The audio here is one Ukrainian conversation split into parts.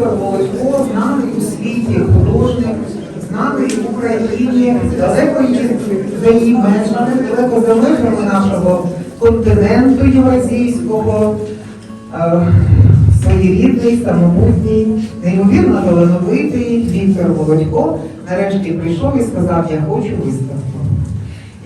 Віктор Володько знаний у світі художник, знаний в Україні, далеко за її межами, далеко за межами нашого континенту євразійського, е, своєрідний, самобутній, неймовірно талановитий Віктор Володько нарешті прийшов і сказав, я хочу виставку.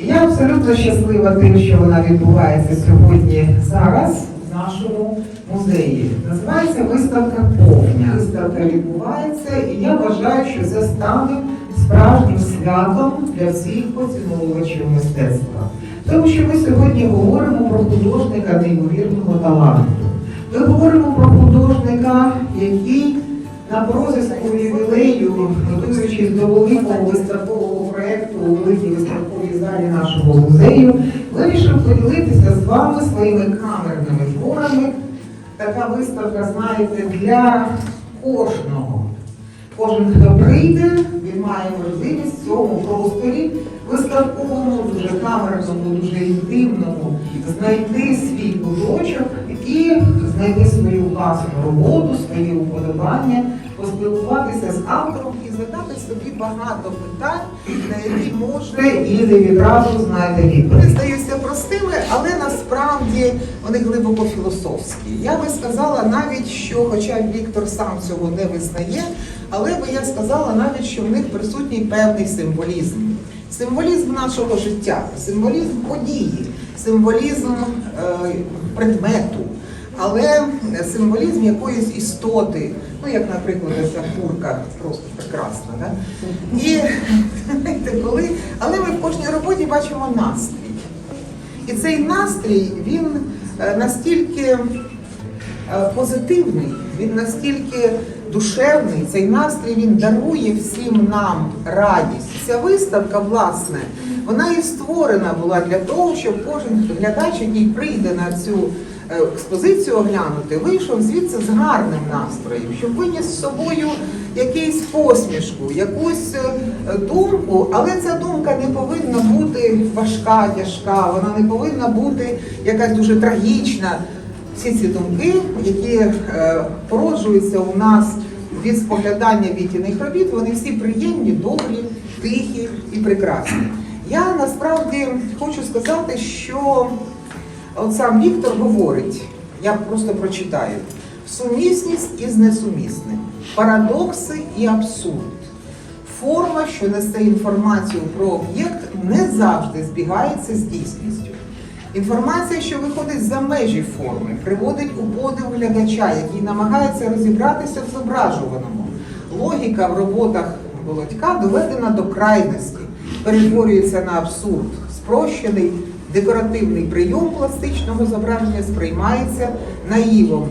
І я абсолютно щаслива тим, що вона відбувається сьогодні зараз в нашому музеї. Називається виставка повня. Виставка відбувається, і я вважаю, що це стане справжнім святом для всіх поціновувачів мистецтва. Тому що ми сьогодні говоримо про художника неймовірного таланту. Ми говоримо про художника, який на свого ювілею, готуючись до великого виставкового проєкту у великій виставковій залі нашого музею, вирішив поділитися з вами своїми камерними творами. Така виставка, знаєте, для кожного. Кожен, хто прийде, він має можливість в цьому просторі виставковому, дуже камерному, дуже інтимному знайти свій куточок і знайти свою власну роботу, свої уподобання, поспілкуватися з автором і задати собі багато питань, на які може і не відразу знайде відповідь. Вони здаються простими, але насправді вони глибоко філософські. Я би сказала навіть, що, хоча Віктор сам цього не визнає, але би я сказала навіть, що в них присутній певний символізм. Символізм нашого життя, символізм події, символізм е, предмету, але символізм якоїсь істоти, ну як, наприклад, ця курка просто прекрасна. Да? І знаєте, коли, але ми в кожній роботі бачимо настрій. І цей настрій він е, настільки е, позитивний, він настільки душевний, цей настрій він дарує всім нам радість. Ця виставка, власне, вона і створена була для того, щоб кожен глядач, який прийде на цю експозицію оглянути, вийшов звідси з гарним настроєм, щоб виніс з собою якийсь посмішку, якусь е, думку, але ця думка не повинна бути важка, тяжка, вона не повинна бути якась дуже трагічна. Всі ці думки, які е, породжуються у нас від споглядання вітіних робіт, вони всі приємні, добрі, тихі і прекрасні. Я насправді хочу сказати, що от сам Віктор говорить, я просто прочитаю, сумісність із несумісним, парадокси і абсурд. Форма, що несе інформацію про об'єкт, не завжди збігається з дійсністю. Інформація, що виходить за межі форми, приводить у подив глядача, який намагається розібратися в зображуваному. Логіка в роботах Володька доведена до крайності, перетворюється на абсурд. Спрощений декоративний прийом пластичного зображення сприймається наївом,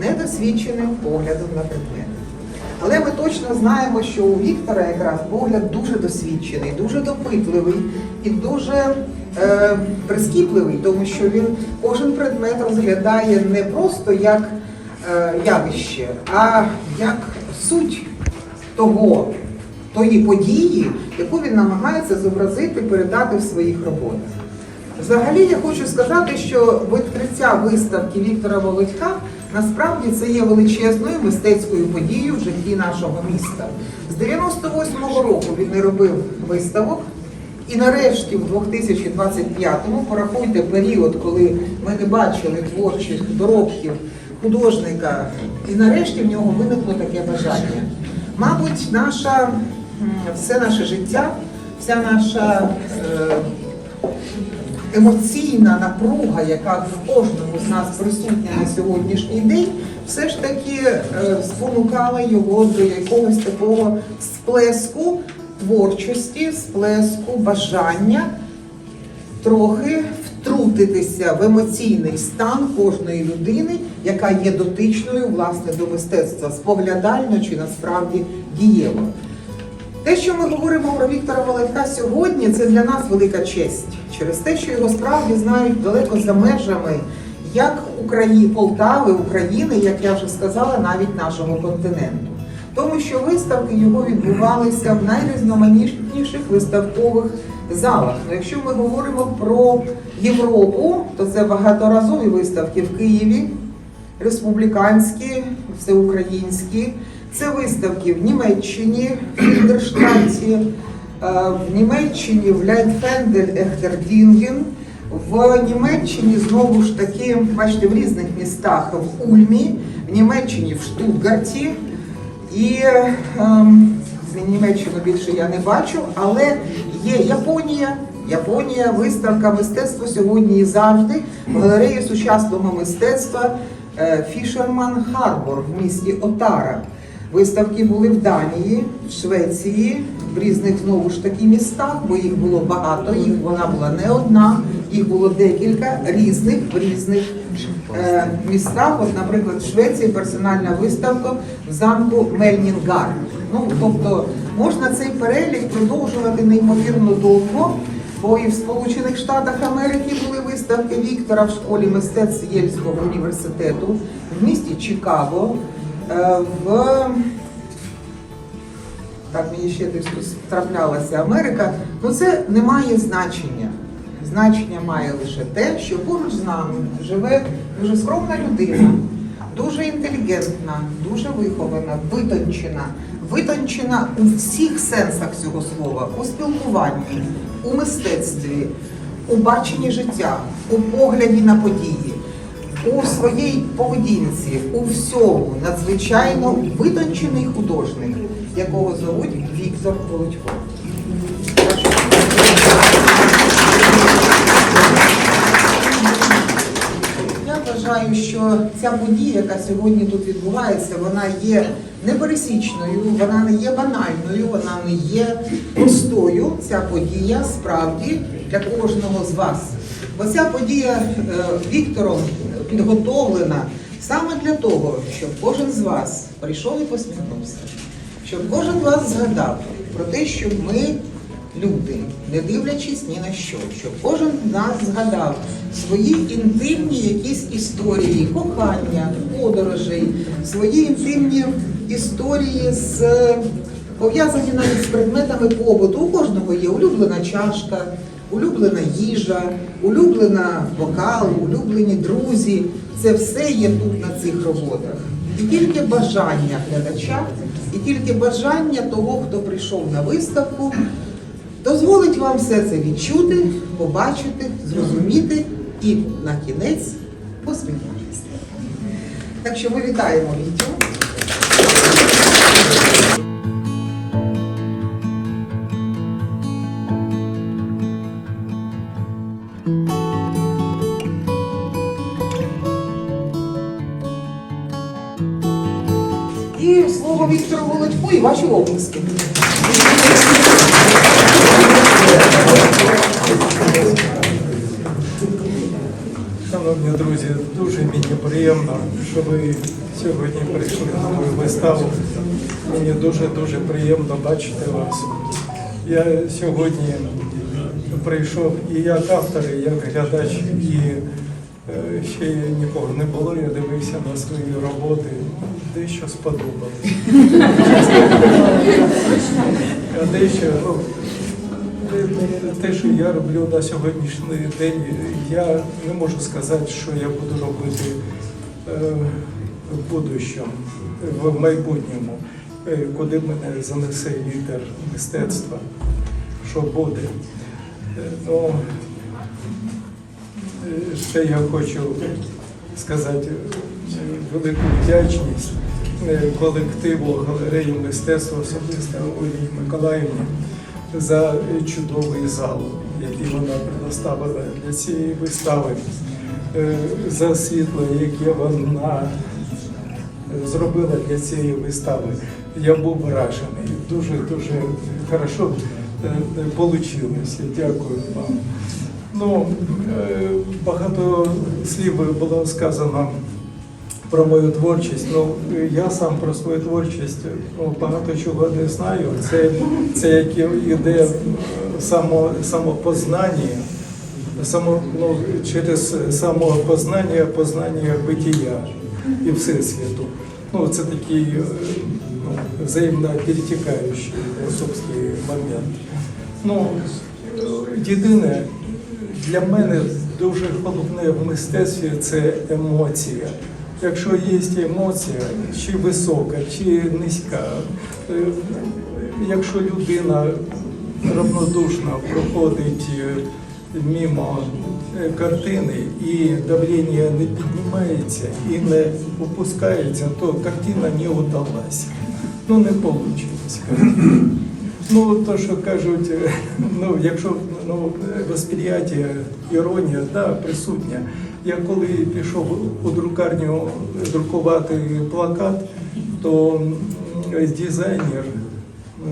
недосвідченим поглядом на предмет. Але ми точно знаємо, що у Віктора якраз погляд дуже досвідчений, дуже допитливий і дуже е, прискіпливий, тому що він кожен предмет розглядає не просто як е, явище, а як суть того, тої події, яку він намагається зобразити, передати в своїх роботах. Взагалі я хочу сказати, що відкриття виставки Віктора Володька насправді це є величезною мистецькою подією в житті нашого міста. З 98-го року він не робив виставок. І нарешті, в 2025-му, порахуйте період, коли ми не бачили творчих доробків художника, і нарешті в нього виникло таке бажання. Мабуть, наша, все наше життя, вся наша е, емоційна напруга, яка в кожному з нас присутня на сьогоднішній день, все ж таки е, спонукала його до якогось такого сплеску творчості, сплеску бажання трохи втрутитися в емоційний стан кожної людини, яка є дотичною власне до мистецтва, споглядально чи насправді дієво. Те, що ми говоримо про Віктора Володька сьогодні, це для нас велика честь через те, що його справді знають далеко за межами як Украї... Полтави, України, як я вже сказала, навіть нашого континенту. Тому що виставки його відбувалися в найрізноманітніших виставкових залах. Ну, якщо ми говоримо про Європу, то це багаторазові виставки в Києві, республіканські, всеукраїнські. Це виставки в Німеччині, в Фіндерштаті, е, в Німеччині в Ляйтфендель Ехтердінген, в Німеччині знову ж таки, бачите, в різних містах в Ульмі, в Німеччині в Штутгарті. І ем, Німеччину більше я не бачу, але є Японія. Японія, виставка мистецтва сьогодні і завжди в галереї сучасного мистецтва е, Фішерман Харбор в місті Отара. Виставки були в Данії, в Швеції, в різних знову ж таки містах, бо їх було багато, їх вона була не одна, їх було декілька різних в різних е, містах. От, наприклад, в Швеції персональна виставка в замку Мельнінгар. Ну, тобто можна цей перелік продовжувати неймовірно довго. Бо і в Сполучених Штатах Америки були виставки Віктора в школі мистецтв Єльського університету в місті Чикаго, в так мені ще десь траплялася Америка. Ну це не має значення. Значення має лише те, що поруч з нами живе дуже скромна людина, дуже інтелігентна, дуже вихована, витончена, витончена у всіх сенсах цього слова, у спілкуванні, у мистецтві, у баченні життя, у погляді на події, у своїй поведінці, у всьому надзвичайно витончений художник, якого зовуть Віктор Володько. Я вважаю, що ця подія, яка сьогодні тут відбувається, вона є непересічною, вона не є банальною, вона не є простою. Ця подія справді для кожного з вас. Бо ця подія е, Віктором підготовлена саме для того, щоб кожен з вас прийшов і посміхнувся, щоб кожен з вас згадав про те, що ми люди, не дивлячись ні на що, щоб кожен з нас згадав свої інтимні якісь історії, кохання, подорожей, свої інтимні історії з пов'язані навіть з предметами побуту. У кожного є улюблена чашка, улюблена їжа, улюблена бокал, улюблені друзі. Це все є тут на цих роботах. І тільки бажання глядача, і тільки бажання того, хто прийшов на виставку, дозволить вам все це відчути, побачити, зрозуміти і на кінець посміхнутися. Так що ми вітаємо Вітю. І слово Віктору Володьку і ваші обласки. Шановні друзі, дуже мені приємно, що ви сьогодні прийшли на мою виставу. Мені дуже-дуже приємно бачити вас. Я сьогодні прийшов і як автор, і як глядач, і ще нікого не було. Я дивився на свої роботи, дещо сподобалось. А дещо ну, те, що я роблю на сьогоднішній день, я не можу сказати, що я буду робити е, в будущому, в майбутньому, е, куди мене занесе вітер мистецтва, що буде. Е, Ну, е, ще я хочу сказати е, велику вдячність е, колективу галереї мистецтва, особисто Олії Миколаївні, за чудовий зал, який вона предоставила для цієї вистави, е, за світло, яке вона зробила для цієї вистави. Я був вражений. Дуже дуже хорошо вийшло. Дякую вам. Ну, е, багато слів було сказано про мою творчість. Ну, я сам про свою творчість ну, багато чого не знаю. Це, це як іде само, самопознання, само, ну, через самопознання, познання битія і всесвіту. Ну, це такий е, ну, взаємно перетікаючий філософський момент. Ну, єдине, для мене дуже головне в мистецтві це емоція. Якщо є емоція, чи висока, чи низька, е, якщо людина равнодушно проходить е, мимо е, картини і давлення не піднімається і не опускається, то картина не удалась. Ну не вийшло. Ну, то, що кажуть, ну, якщо ну, восприяття, іронія, да, присутня. Я коли пішов у друкарню друкувати плакат, то дизайнер,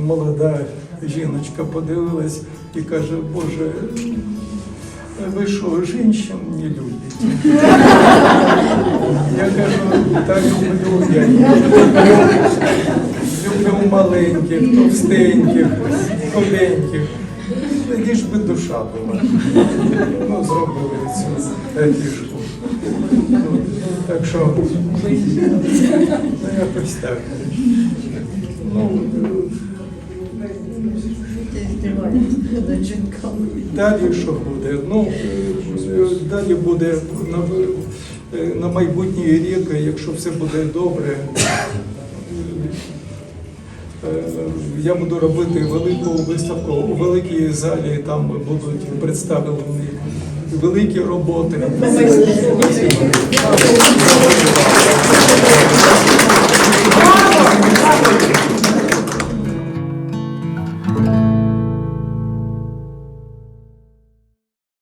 молода жіночка, подивилась і каже, Боже, ви що, жінчин не любите? Я кажу, так люблю я. Люблю маленьких, товстеньких, худеньких. Лиш би душа була. Ну, зробили цю фішку. Ну, Так що, ну, якось так. Ну, Далі що буде? Ну, далі буде на, на майбутній рік, якщо все буде добре. Я буду робити велику виставку у великій залі. Там будуть представлені великі роботи.